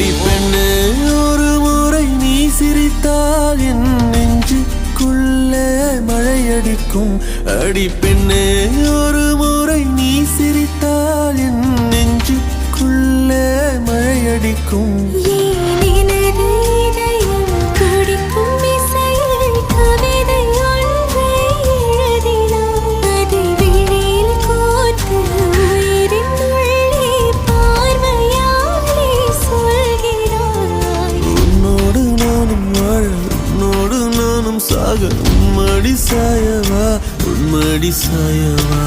பொடி பெண்ணு ஒரு முறை நீ சிரித்தால் என் நெஞ்சுக்குள்ளே மழையடிக்கும். அடி பெண்ணு ஒரு முறை நீ சிரித்தால் என் நெஞ்சுக்குள்ளே மழையடிக்கும். சாக உம்மடி சாயவா உம்மடி சாயவா.